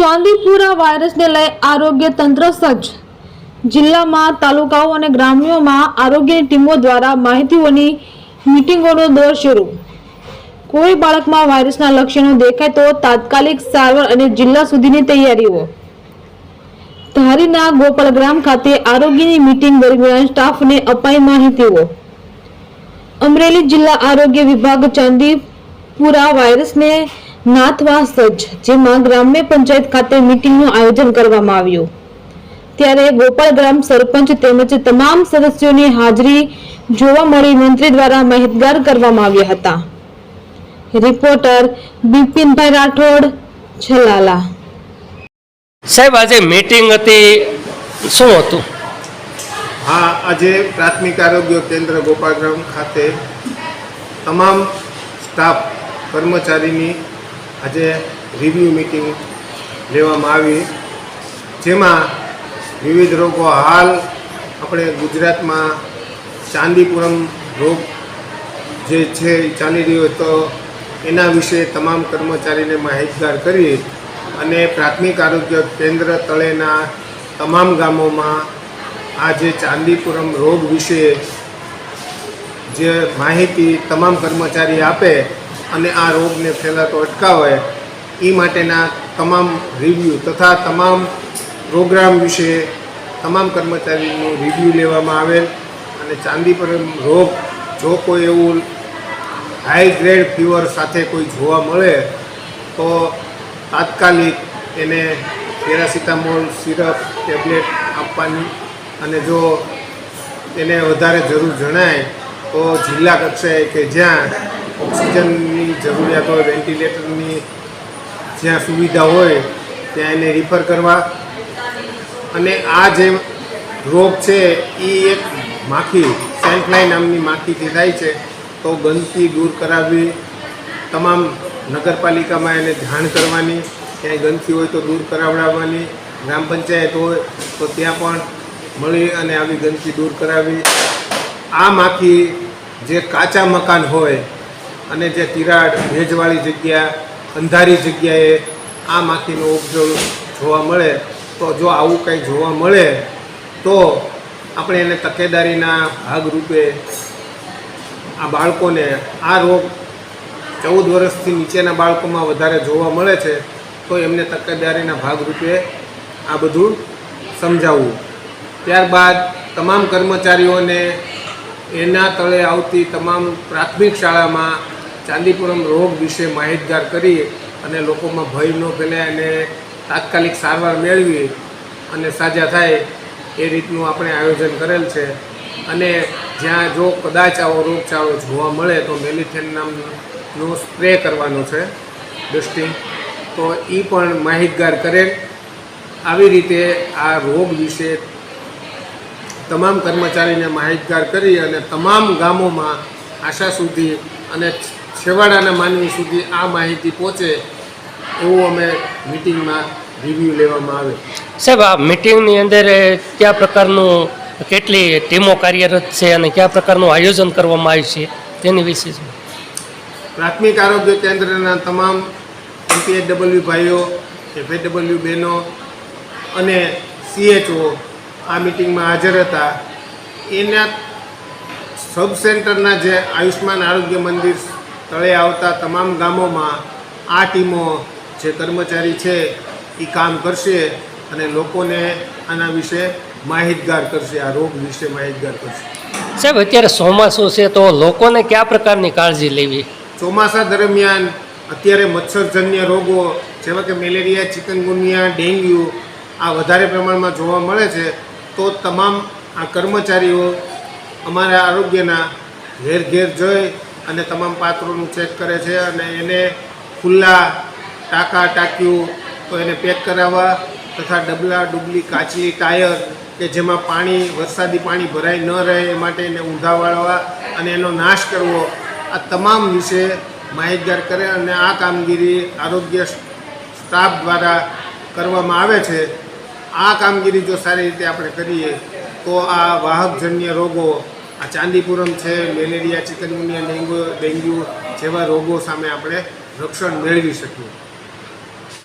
ચાંદીપુરા વાયરસને લઈ આરોગ્ય તંત્ર સજ્જ. જિલ્લામાં તાલુકાઓ અને ગ્રામ્યોમાં આરોગ્યની ટીમો દ્વારા માહિતીઓની મિટિંગોનો દોર શરૂ. કોઈ બાળકમાં વાયરસના લક્ષણો દેખાય તો તાત્કાલિક સારવાર અને જિલ્લા સુધીની તૈયારીઓ. ધારીના ગોપાલગ્રામ ખાતે આરોગ્યની મીટિંગ દરમિયાન સ્ટાફને અપાઈ માહિતીઓ. અમરેલી જિલ્લા આરોગ્ય વિભાગ ચાંદીપુરા વાયરસને નાથવા સજ્જ જેમાં ગ્રામ્ય પંચાયત ખાતે મીટિંગનું આયોજન કરવામાં આવ્યું. ત્યારે ગોપાલગ્રામ સરપંચ તેમજ તમામ સદસ્યોની હાજરી જોવા મળી મંત્રી દ્વારા માહિતગાર કરવામાં આવ્યા હતા. રિપોર્ટર બિપિનભાઈ રાઠોડ છલાલા. સાહેબ આજે મીટિંગ હતી. શું હતું? હા આજે પ્રાથમિક આરોગ્ય કેન્દ્ર ગોપાલગ્રામ ખાતે તમામ સ્ટાફ કર્મચારીની આજે રિવ્યૂ મિટિંગ લેવામાં આવી. જેમાં વિવિધ રોગો હાલ આપણે ગુજરાતમાં ચાંદીપુરમ રોગ જે છે ચાલી રહ્યો તો એના વિશે તમામ કર્મચારીને માહિતગાર કરી અને પ્રાથમિક આરોગ્ય કેન્દ્ર તળેના તમામ ગામોમાં આ જે ચાંદીપુરમ રોગ વિશે જે માહિતી તમામ કર્મચારી આપે અને આ રોગને ફેલાતો અટકાવે એ માટેના તમામ રિવ્યૂ તથા તમામ પ્રોગ્રામ વિશે તમામ કર્મચારીનું રિવ્યૂ લેવામાં આવેલ. અને ચાંદીપુરમ રોગ, જો કોઈ એવું હાઈ ગ્રેડ ફીવર સાથે કોઈ જોવા મળે, તો તાત્કાલિક એને પેરાસિટામોલ સિરપ, ટેબ્લેટ આપવાની અને જો એને વધારે જરૂર જણાય, તો જિલ્લા કક્ષાએ કે જ્યાં ઓક્સિજનની જરૂરિયાત હોય, વેન્ટિલેટરની જ્યાં સુવિધા હોય, ત્યાં એને રિફર કરવા. અને આ જે રોગ છે, એ એક માખી સેન્ટલાઈ નામની માખીથી થાય છે. તો ગંદકી દૂર કરાવવી, તમામ નગરપાલિકામાં એને જાણ કરવાની, ક્યાંય ગંદકી હોય તો દૂર કરાવડાવવાની, ગ્રામ પંચાયત હોય તો ત્યાં પણ મળી અને આવી ગંદકી દૂર કરાવી. આ માખી જે કાચા મકાન હોય અને જે તિરાડ ભેજવાળી જગ્યા, અંધારી જગ્યાએ આ માખીનો ઉપદ્રવ જોવા મળે, તો જો આવું કંઈ જોવા મળે, તો આપણે એને તકેદારીના ભાગરૂપે આ બાળકોને આ રોગ ચૌદ વર્ષથી નીચેના બાળકોમાં વધારે જોવા મળે છે, તો એમને તકેદારીના ભાગરૂપે આ બધું સમજાવવું. ત્યારબાદ તમામ કર્મચારીઓને એના તળે આવતી તમામ પ્રાથમિક શાળામાં ચાંદીપુરમ રોગ વિશે માહિતગાર કરી અને લોકોમાં ભય ન ફેલાય અને તાત્કાલિક સારવાર મેળવી અને સાજા થાય એ રીતનું આપણે આયોજન કરેલ છે. અને જ્યાં જો કદાચ આવો રોગચાળો જોવા મળે તો મેલિથેન નામનો સ્પ્રે કરવાનો છે ડસ્ટિંગ તો એ પણ માહિતગાર કરેલ આવી રીતે આ રોગ વિશે તમામ કર્મચારીને માહિતગાર કરી અને તમામ ગામોમાં આશા સુધી અને છેવાડાના માનવી સુધી આ માહિતી પહોંચે એવું અમે મિટિંગમાં રિવ્યૂ લેવામાં આવે સાહેબ આ મીટિંગની અંદર કયા પ્રકારનું કેટલી ટીમો કાર્યરત છે અને કયા પ્રકારનું આયોજન કરવામાં આવ્યું છે તેની વિશે? પ્રાથમિક આરોગ્ય કેન્દ્રના તમામ એમપીએચડબલ્યુ ભાઈઓ એફએચડબલ્યુ બહેનો અને સીએચઓ આ મિટિંગમાં હાજર હતા એના સબ સેન્ટરના જે આયુષ્માન આરોગ્ય મંદિર તળે આવતા તમામ ગામોમાં આ ટીમો જે કર્મચારી છે એ કામ કરશે અને લોકોને આના વિશે માહિતગાર કરશે આ રોગ વિશે માહિતગાર કરશે. સાહેબ અત્યારે ચોમાસું છે તો લોકોને કયા પ્રકારની કાળજી લેવી? ચોમાસા દરમિયાન અત્યારે મચ્છરજન્ય રોગો જેવા કે મેલેરિયા ચિકનગુનિયા ડેન્ગ્યુ આ વધારે પ્રમાણમાં જોવા મળે છે તો તમામ આ કર્મચારીઓ અમારા આરોગ્યના ઘેર ઘેર જઈ અને તમામ પાત્રોનું ચેક કરે છે અને એને ખુલ્લા ટાંકા ટાંક્યું તો એને પેક કરાવવા તથા ડબલા ડુબલી કાચી ટાયર કે જેમાં પાણી, વરસાદી પાણી ભરાઈ ન રહે એ માટે એને ઊંધા વાળવા અને એનો નાશ કરવો. આ તમામ વિશે માહિતગાર કરે અને આ કામગીરી આરોગ્ય સ્ટાફ દ્વારા કરવામાં આવે છે. આ કામગીરી જો સારી રીતે આપણે કરીએ તો આ વાહકજન્ય રોગો આ ચાંદીપુરમ છે મેલેરિયા ચિકનગુનિયા ડેન્ગ્યુ ડેન્ગ્યુ જેવા રોગો સામે આપણે રક્ષણ મેળવી શકીએ.